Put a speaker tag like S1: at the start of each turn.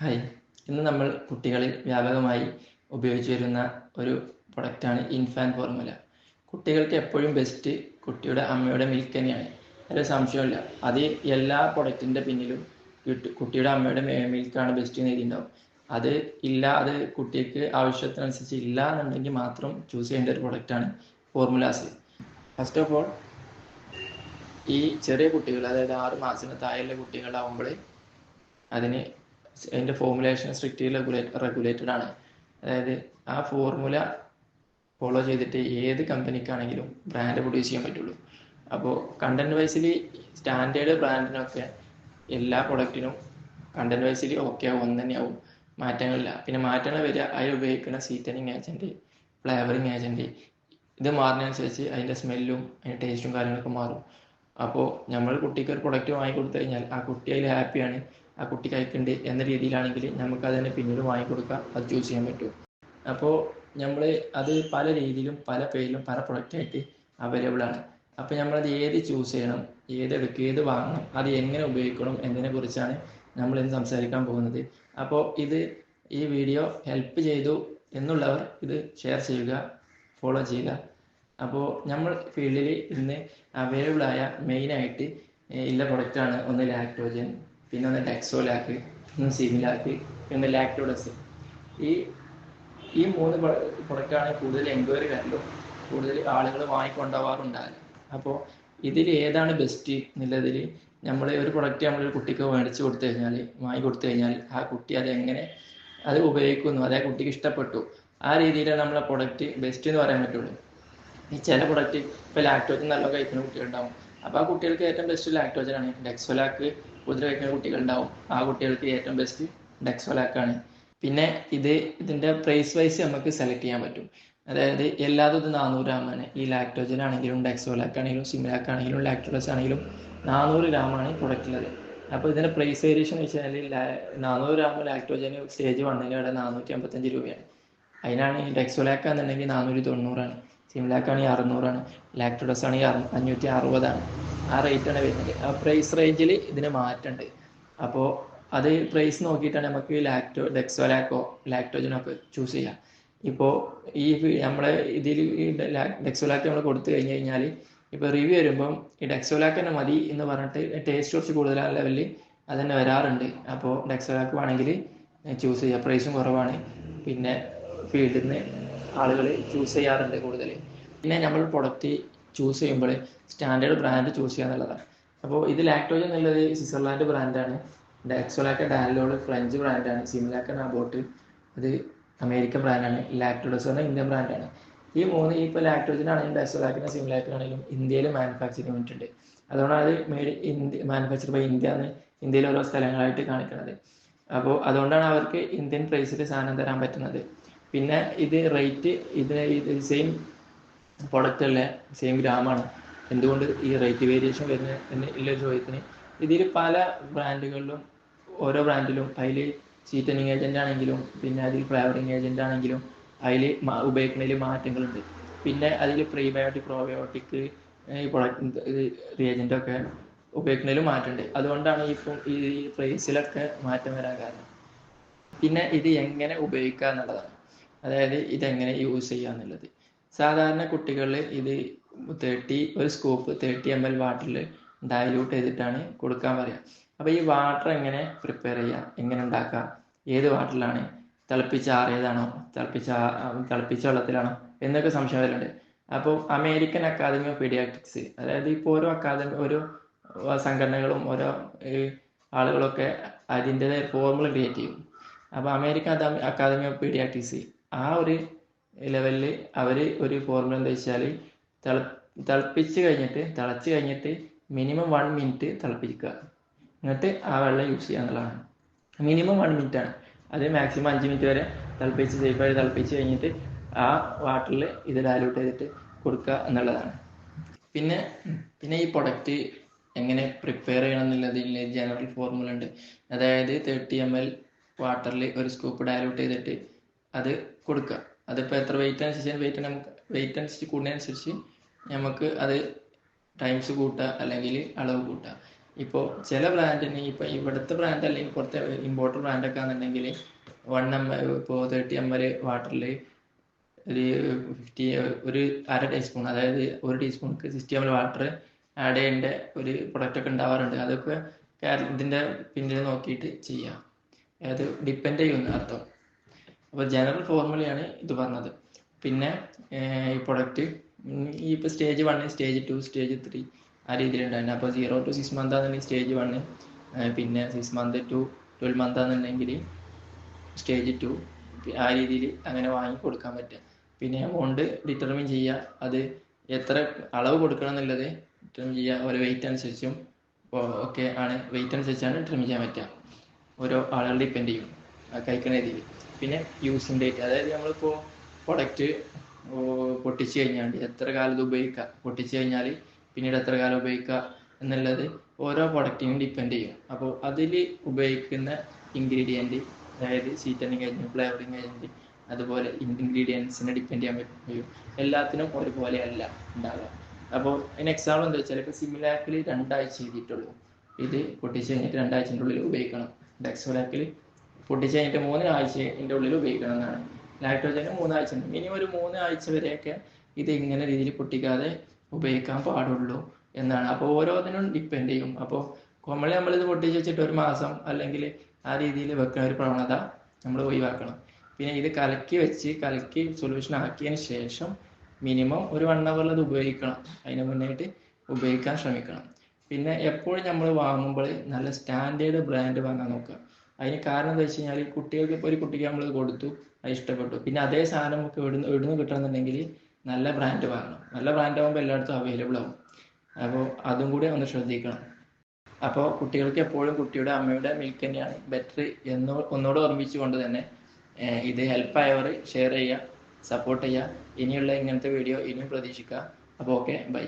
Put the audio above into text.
S1: Hi. ഇന്ന് നമ്മൾ കുട്ടികളിൽ വ്യാപകമായി ഉപയോഗിച്ചു വരുന്ന ഒരു പ്രൊഡക്റ്റാണ് ഇൻഫാൻ ഫോർമുല കുട്ടികൾക്ക് എപ്പോഴും ബെസ്റ്റ് കുട്ടിയുടെ അമ്മയുടെ മിൽക്ക് തന്നെയാണ്. അതിൽ സംശയമില്ല അത് എല്ലാ പ്രൊഡക്റ്റിന്റെ പിന്നിലും കുട്ടിയുടെ അമ്മയുടെ മിൽക്കാണ് ബെസ്റ്റ് എന്ന് എഴുതിയിട്ടുണ്ടാവും. അത് ഇല്ല അത് കുട്ടിക്ക് ആവശ്യത്തിനനുസരിച്ച് ഇല്ല എന്നുണ്ടെങ്കിൽ മാത്രം ചൂസ് ചെയ്യേണ്ട ഒരു പ്രൊഡക്റ്റാണ് ഫോർമുലാസ് ഫസ്റ്റ് ഓഫ് ഓൾ ഈ ചെറിയ കുട്ടികൾ അതായത് ആറ് മാസത്തിന് താഴെയുള്ള കുട്ടികളാവുമ്പോൾ അതിന് അതിന്റെ ഫോർമുലേഷൻ സ്ട്രിക്റ്റ്ലി റെഗുലേറ്റ് റെഗുലേറ്റഡ് ആണ്. അതായത് ആ ഫോർമുല ഫോളോ ചെയ്തിട്ട് ഏത് കമ്പനിക്കാണെങ്കിലും ബ്രാൻഡ് പ്രൊഡ്യൂസ് ചെയ്യാൻ പറ്റുള്ളൂ. അപ്പോൾ കണ്ടന്റ് വൈസിൽ സ്റ്റാൻഡേർഡ് ബ്രാൻഡിനൊക്കെ എല്ലാ പ്രൊഡക്റ്റിനും കണ്ടന്റ് വൈസിൽ ഓക്കെ ആവും ഒന്ന് തന്നെയാവും മാറ്റങ്ങളില്ല. പിന്നെ മാറ്റങ്ങൾ വരിക അതിൽ ഉപയോഗിക്കുന്ന സീറ്റനിങ് ഏജന്റ് ഫ്ലേവറിങ് ഏജന്റ് ഇത് മാറുന്നതനുസരിച്ച് അതിന്റെ സ്മെല്ലും അതിന്റെ ടേസ്റ്റും കാര്യങ്ങളൊക്കെ മാറും. അപ്പോൾ നമ്മൾ കുട്ടിക്ക് ഒരു പ്രൊഡക്റ്റ് വാങ്ങിക്കൊടുത്തു കഴിഞ്ഞാൽ ആ കുട്ടി അതിൽ ഹാപ്പിയാണ് ആ കുട്ടി കഴിക്കുന്നുണ്ട് എന്ന രീതിയിലാണെങ്കിൽ നമുക്ക് അതിനെ പിന്നീട് വാങ്ങിക്കൊടുക്കാം. അത് ചൂസ് ചെയ്യാൻ പറ്റും. അപ്പോൾ നമ്മൾ അത് പല രീതിയിലും പല പേരിലും പല പ്രൊഡക്റ്റായിട്ട് അവൈലബിൾ ആണ്. അപ്പോൾ നമ്മളത് ഏത് ചൂസ് ചെയ്യണം ഏത് എടുക്കുക ഏത് വാങ്ങണം അത് എങ്ങനെ ഉപയോഗിക്കണം എന്നതിനെ കുറിച്ചാണ് നമ്മൾ ഇന്ന് സംസാരിക്കാൻ പോകുന്നത്. അപ്പോൾ ഇത് ഈ വീഡിയോ ഹെൽപ്പ് ചെയ്തു എന്നുള്ളവർ ഇത് ഷെയർ ചെയ്യുക ഫോളോ ചെയ്യുക. അപ്പോൾ നമ്മൾ ഫീൽഡിൽ ഇന്ന് അവൈലബിൾ ആയ മെയിനായിട്ട് ഉള്ള പ്രൊഡക്റ്റാണ് ഒന്ന് ലാക്ടോജൻ പിന്നെ ഒന്ന് ഡെക്സോലാക്ക് ഒന്ന് സിമിലാക്ക് ഒന്ന് ലാക്ടോഡസ് ഈ ഈ മൂന്ന് പ്രൊഡക്റ്റാണ് കൂടുതൽ എൻക്വയറി വരലും കൂടുതൽ ആളുകൾ വാങ്ങിക്കൊണ്ടുപോകാറുണ്ടാകുക അപ്പോൾ ഇതിൽ ഏതാണ് ബെസ്റ്റ് എന്നുള്ളതിൽ നമ്മൾ ഒരു പ്രൊഡക്റ്റ് നമ്മൾ ഒരു കുട്ടിക്ക് മേടിച്ച് കൊടുത്തു കഴിഞ്ഞാൽ വാങ്ങി കൊടുത്തു കഴിഞ്ഞാൽ ആ കുട്ടി അത് എങ്ങനെ അത് ഉപയോഗിക്കുന്നു അത് കുട്ടിക്ക് ഇഷ്ടപ്പെട്ടു. ആ രീതിയിലാണ് നമ്മളെ പ്രൊഡക്റ്റ് ബെസ്റ്റ് എന്ന് പറയാൻ പറ്റുള്ളൂ. ഈ ചില പ്രൊഡക്റ്റ് ഇപ്പോൾ ലാക്ടോസ് നല്ല കഴിക്കുന്ന കുട്ടികളുണ്ടാവും. അപ്പോൾ ആ കുട്ടികൾക്ക് ഏറ്റവും ബെസ്റ്റ് ലാക്ടോജൻ ആണ് ഡെക്സോലാക്ക് കുതിര കഴിക്കുന്ന കുട്ടികളുണ്ടാവും. ആ കുട്ടികൾക്ക് ഏറ്റവും ബെസ്റ്റ് ഡെക്സോലാക്കാണ് പിന്നെ ഇത് ഇതിന്റെ പ്രൈസ് വൈസ് നമുക്ക് സെലക്ട് ചെയ്യാൻ പറ്റും. അതായത് എല്ലാതും ഇത് നാനൂറ് ഗ്രാമാണ് ഈ ലാക്ടോജൻ ആണെങ്കിലും ഡെക്സോലാക്ക് ആണെങ്കിലും സിമിലാക്ക് ആണെങ്കിലും ലാക്ടോസ് ആണെങ്കിലും നാനൂറ് ഗ്രാമാണ് പ്രൊഡക്റ്റിലത് അപ്പോൾ ഇതിന്റെ പ്രൈസ് വേരിയേഷൻ എന്ന് വെച്ചാൽ നാനൂറ് ഗ്രാം ലാക്ടോജന് സ്റ്റേജ് വണ്ണിന് ഇവിടെ നാനൂറ്റി അമ്പത്തഞ്ച് രൂപയാണ്. അതിനാണ് ഈ ഡെക്സോലാക്ക് എന്നുണ്ടെങ്കിൽ നാനൂറ്റി തൊണ്ണൂറാണ് സിമിലാക്ക് ആണെങ്കിൽ അറുന്നൂറാണ്. ലാക്ടോഡസ് ആണെങ്കിൽ അഞ്ഞൂറ്റി അറുപതാണ് ആ റേറ്റാണ് വരുന്നത്. ആ പ്രൈസ് റേഞ്ചിൽ ഇതിന് മാറ്റമുണ്ട് അപ്പോൾ അത് പ്രൈസ് നോക്കിയിട്ടാണ് നമുക്ക് ലാക്ടോ ഡെക്സോ ലാക്കോ ലാക്ടോജനോ ഒക്കെ ചൂസ് ചെയ്യാം ഇപ്പോൾ ഈ നമ്മളെ ഇതിൽ ഡെക്സോ നമ്മൾ കൊടുത്തു കഴിഞ്ഞ് കഴിഞ്ഞാൽ ഇപ്പോൾ റിവ്യൂ വരുമ്പം ഈ ഡെക്സോലാക്ക് തന്നെ മതി എന്ന് പറഞ്ഞിട്ട് ടേസ്റ്റ് കുറച്ച് കൂടുതലാണ് ലെവലിൽ അത് തന്നെ വരാറുണ്ട്. അപ്പോൾ ഡെക്സോലാക്ക് വേണമെങ്കിൽ ചൂസ് ചെയ്യുക പ്രൈസും കുറവാണ്. പിന്നെ ഫീൽഡിൽ നിന്ന് ആളുകൾ ചൂസ് ചെയ്യാറുണ്ട് കൂടുതൽ പിന്നെ നമ്മൾ പ്രൊഡക്റ്റ് ചൂസ് ചെയ്യുമ്പോൾ സ്റ്റാൻഡേർഡ് ബ്രാൻഡ് ചൂസ് ചെയ്യുക എന്നുള്ളതാണ്. അപ്പോൾ ഇത് ലാക്ടോജൻ എന്നുള്ളത് സ്വിറ്റ്സർലാൻഡ് ബ്രാൻഡാണ് ഡാക്സോലാക്ക ഡാലോൾ ഫ്രഞ്ച് ബ്രാൻഡാണ് സിമിലാക്ക നാബോട്ട് അത് അമേരിക്കൻ ബ്രാൻഡാണ് ലാക്ടോഡസ് എന്ന ഇന്ത്യൻ ബ്രാൻഡാണ് ഈ മൂന്ന് ഇപ്പോൾ ലാക്ടോജിനാണെങ്കിലും ഡാക്സോലാക്കിനും സിമിലാക്കിനാണെങ്കിലും ഇന്ത്യയിൽ മാനുഫാക്ചറിങ് യൂണിറ്റ് ഉണ്ട് അതുകൊണ്ടാണ് അത് made India manufacture by India എന്ന് ഇന്ത്യയിലെ ഓരോ സ്ഥലങ്ങളായിട്ട് കാണിക്കുന്നത് അപ്പോൾ അതുകൊണ്ടാണ് അവർക്ക് ഇന്ത്യൻ പ്രൈസിൽ സാധനം തരാൻ പറ്റുന്നത്. പിന്നെ ഇത് റേറ്റ് ഇത് ഇത് സെയിം പ്രൊഡക്റ്റ് അല്ല സെയിം ഗ്രാമാണ് എന്തുകൊണ്ട് ഈ റേറ്റ് വേരിയേഷൻ വരുന്നത് എന്ന് ഉള്ളൊരു ചോദ്യത്തിന്. ഇതിൽ പല ബ്രാൻഡുകളിലും ഓരോ ബ്രാൻഡിലും അതിൽ ചീറ്റനിങ് ഏജന്റ് ആണെങ്കിലും പിന്നെ അതിൽ ഫ്ലേവറിങ് ഏജന്റ് ആണെങ്കിലും അതിൽ ഉപയോഗിക്കുന്നതിൽ മാറ്റങ്ങളുണ്ട്. പിന്നെ അതിൽ പ്രീബയോട്ടിക് പ്രോബയോട്ടിക് ഈ പ്രൊഡക്റ്റ് ഒക്കെ ഉപയോഗിക്കുന്നതിൽ മാറ്റമുണ്ട്. അതുകൊണ്ടാണ് ഇപ്പം ഈ പ്രൈസിലൊക്കെ മാറ്റം വരാൻ കാരണം. പിന്നെ ഇത് എങ്ങനെ ഉപയോഗിക്കുക എന്നുള്ളതാണ് അതായത് ഇതെങ്ങനെ യൂസ് ചെയ്യുക എന്നുള്ളത്. സാധാരണ കുട്ടികളിൽ ഇത് തേർട്ടി ഒരു സ്കൂപ്പ് തേർട്ടി എം എൽ വാട്ടറിൽ ഡയലൂട്ട് ചെയ്തിട്ടാണ് കൊടുക്കാൻ പറയുക അപ്പോൾ ഈ വാട്ടർ എങ്ങനെ പ്രിപ്പയർ ചെയ്യുക എങ്ങനെ ഉണ്ടാക്കുക ഏത് വാട്ടറിലാണ് തിളപ്പിച്ച ആറിയതാണോ? തിളപ്പിച്ച തിളപ്പിച്ച വെള്ളത്തിലാണോ? എന്നൊക്കെ സംശയം വരുന്നുണ്ട് അപ്പോൾ അമേരിക്കൻ അക്കാദമി ഓഫ് പീഡിയാട്രിക്സ് അതായത് ഇപ്പോൾ ഓരോ അക്കാദമി ഓരോ സംഘടനകളും ഓരോ ആളുകളൊക്കെ അതിന്റെതായ ഫോർമുല ക്രിയേറ്റ് ചെയ്യും. അപ്പോൾ അമേരിക്കൻ അക്കാദമി ഓഫ് പീഡിയാട്രിക്സ് ആ ഒരു ലെവലിൽ അവർ ഒരു ഫോർമുല എന്താ വെച്ചാൽ തിള തിളപ്പിച്ച് കഴിഞ്ഞിട്ട് തിളച്ച് കഴിഞ്ഞിട്ട് മിനിമം വൺ മിനിറ്റ് തിളപ്പിക്കുക. എന്നിട്ട് ആ വെള്ളം യൂസ് ചെയ്യുക എന്നുള്ളതാണ്. മിനിമം വൺ മിനിറ്റ് ആണ്. അത് മാക്സിമം അഞ്ച് മിനിറ്റ് വരെ തിളപ്പിച്ച് സേഫായി തിളപ്പിച്ച് കഴിഞ്ഞിട്ട് ആ വാട്ടറിൽ ഇത് ഡയലൂട്ട് ചെയ്തിട്ട് കൊടുക്കുക എന്നുള്ളതാണ്. പിന്നെ പിന്നെ ഈ പ്രൊഡക്റ്റ് എങ്ങനെ പ്രിപ്പയർ ചെയ്യണം എന്നുള്ളതിൽ ജനറൽ ഫോർമുല ഉണ്ട്. അതായത് തേർട്ടി എം എൽ വാട്ടറിൽ ഒരു സ്കൂപ്പ് ഡയലൂട്ട് ചെയ്തിട്ട് അത് കൊടുക്കുക അതിപ്പോൾ എത്ര വെയിറ്റ് അനുസരിച്ച് വെയിറ്റ് നമുക്ക് വെയിറ്റ് അനുസരിച്ച് കൂടുന്നതനുസരിച്ച് നമുക്ക് അത് ടൈംസ് കൂട്ടുക അല്ലെങ്കിൽ അളവ് കൂട്ടുക ഇപ്പോൾ ചില ബ്രാൻഡിന് ഇപ്പോൾ ഇവിടുത്തെ ബ്രാൻഡ് അല്ലെങ്കിൽ പുറത്തെ ഇമ്പോർട്ടർ ബ്രാൻഡൊക്കെ ആണെന്നുണ്ടെങ്കിൽ വൺ എം ഇപ്പോൾ തേർട്ടി എം എൽ വാട്ടറിൽ ഒരു ഫിഫ്റ്റി ഒരു അര ടീസ്പൂൺ അതായത് ഒരു ടീസ്പൂൺക്ക് sixty M L water add ചെയ്യേണ്ട ഒരു പ്രൊഡക്റ്റ് ഒക്കെ ഉണ്ടാവാറുണ്ട്. അതൊക്കെ ഇതിന്റെ പിന്നിൽ നോക്കിയിട്ട് ചെയ്യാം. അതായത് ഡിപ്പെൻഡ് ചെയ്യുന്ന അർത്ഥം. അപ്പോൾ ജനറൽ ഫോർമുലയാണ് ഇത് പറഞ്ഞത്. പിന്നെ ഈ പ്രൊഡക്റ്റ് ഈ ഇപ്പോൾ stage one stage two stage three ആ രീതിയിലുണ്ടായിരുന്നു. അപ്പോൾ സീറോ ടു സിക്സ് മന്ത് ആണെന്നുണ്ടെങ്കിൽ സ്റ്റേജ് വണ് പിന്നെ six month to twelve month ആണെന്നുണ്ടെങ്കിൽ സ്റ്റേജ് ടു ആ രീതിയിൽ അങ്ങനെ വാങ്ങി കൊടുക്കാൻ പറ്റുക. പിന്നെ എമൗണ്ട് ഡിറ്റർമിൻ ചെയ്യുക. അത് എത്ര അളവ് കൊടുക്കണം എന്നുള്ളത് ഡിറ്റർമിൻ ചെയ്യുക. ഓരോ വെയിറ്റ് അനുസരിച്ചും ഒക്കെ ആണ്. വെയിറ്റ് അനുസരിച്ചാണ് ഡിറ്റർമിൻ ചെയ്യാൻ പറ്റുക. ഓരോ ആളുകൾ ഡിപ്പെൻഡ് ചെയ്യും. കഴിക്കുന്ന രീതിയിൽ പിന്നെ യൂസിങ് ഡേറ്റ് അതായത് നമ്മളിപ്പോൾ പ്രൊഡക്റ്റ് പൊട്ടിച്ച് കഴിഞ്ഞാൽ എത്ര കാലം ഇത് ഉപയോഗിക്കുക പൊട്ടിച്ച് കഴിഞ്ഞാൽ പിന്നീട് എത്ര കാലം ഉപയോഗിക്കുക എന്നുള്ളത് ഓരോ പ്രൊഡക്റ്റിനും ഡിപ്പെൻഡ് ചെയ്യും. അപ്പോൾ അതിൽ ഉപയോഗിക്കുന്ന ഇൻഗ്രീഡിയന്റ് അതായത് സീറ്റനിങ് കഴിഞ്ഞു ഫ്ലേവറിങ് ഏജന്റ് അതുപോലെ ഇൻഗ്രീഡിയൻസിനെ ഡിപ്പെൻഡ് ചെയ്യാൻ പറ്റും. എല്ലാത്തിനും ഒരുപോലെ അല്ല ഉണ്ടാവുക. അപ്പോൾ അതിന് എക്സാമ്പിൾ എന്താ വെച്ചാൽ ഇപ്പോൾ സിമിലാക്കിൽ രണ്ടാഴ്ച ചെയ്തിട്ടുള്ളൂ ഇത് പൊട്ടിച്ച് കഴിഞ്ഞിട്ട് രണ്ടാഴ്ചന്റെ ഉള്ളിൽ ഉപയോഗിക്കണം. ഡെക്സോലാക്കിൽ പൊട്ടിച്ച് കഴിഞ്ഞിട്ട് മൂന്ന് ആഴ്ചന്റെ ഉള്ളിൽ ഉപയോഗിക്കണം എന്നാണ് ലാക്ടോജന് മൂന്നാഴ്ച ഉണ്ട് മിനിമം ഒരു മൂന്നാഴ്ച വരെയൊക്കെ ഇത് ഇങ്ങനെ രീതിയിൽ പൊട്ടിക്കാതെ ഉപയോഗിക്കാൻ പാടുള്ളൂ എന്നാണ്. അപ്പോൾ ഓരോന്നിനും ഡിപ്പെൻഡ് ചെയ്യും. അപ്പോൾ കൊമ്മളി നമ്മളിത് പൊട്ടിച്ച് വെച്ചിട്ട് ഒരു മാസം അല്ലെങ്കിൽ ആ രീതിയിൽ വെക്കുന്ന ഒരു പ്രവണത നമ്മൾ ഒഴിവാക്കണം. പിന്നെ ഇത് കലക്കി വെച്ച് കലക്കി സൊല്യൂഷൻ ആക്കിയതിന് ശേഷം മിനിമം ഒരു വൺ അവറിൽ അത് ഉപയോഗിക്കണം. അതിന് മുന്നായിട്ട് ഉപയോഗിക്കാൻ ശ്രമിക്കണം. പിന്നെ എപ്പോഴും നമ്മൾ വാങ്ങുമ്പോൾ നല്ല സ്റ്റാൻഡേർഡ് ബ്രാൻഡ് വാങ്ങാൻ നോക്കുക. അതിന് കാരണം എന്താ വെച്ച് കഴിഞ്ഞാൽ കുട്ടികൾക്ക് ഇപ്പോൾ ഒരു കുട്ടിക്ക് നമ്മൾ കൊടുത്തു അത് ഇഷ്ടപ്പെട്ടു. പിന്നെ അതേ സാധനം നമുക്ക് എവിടുന്ന് എവിടുന്ന് കിട്ടണമെന്നുണ്ടെങ്കിൽ നല്ല ബ്രാൻഡ് വാങ്ങണം. നല്ല ബ്രാൻഡ് ആകുമ്പോൾ എല്ലായിടത്തും അവൈലബിൾ ആവും. അപ്പോൾ അതും കൂടി ഒന്ന് ശ്രദ്ധിക്കണം. അപ്പോൾ കുട്ടികൾക്ക് എപ്പോഴും കുട്ടിയുടെ അമ്മയുടെ മിൽക്ക് തന്നെയാണ് ബെറ്റർ എന്ന് ഒന്നുകൂടെ ഓർമ്മിച്ചുകൊണ്ട് തന്നെ ഇത് ഹെൽപ്പായവർ ഷെയർ ചെയ്യുക സപ്പോർട്ട് ചെയ്യുക. ഇനിയുള്ള ഇങ്ങനത്തെ വീഡിയോ ഇനിയും പ്രതീക്ഷിക്കുക. അപ്പോൾ ഓക്കെ ബൈ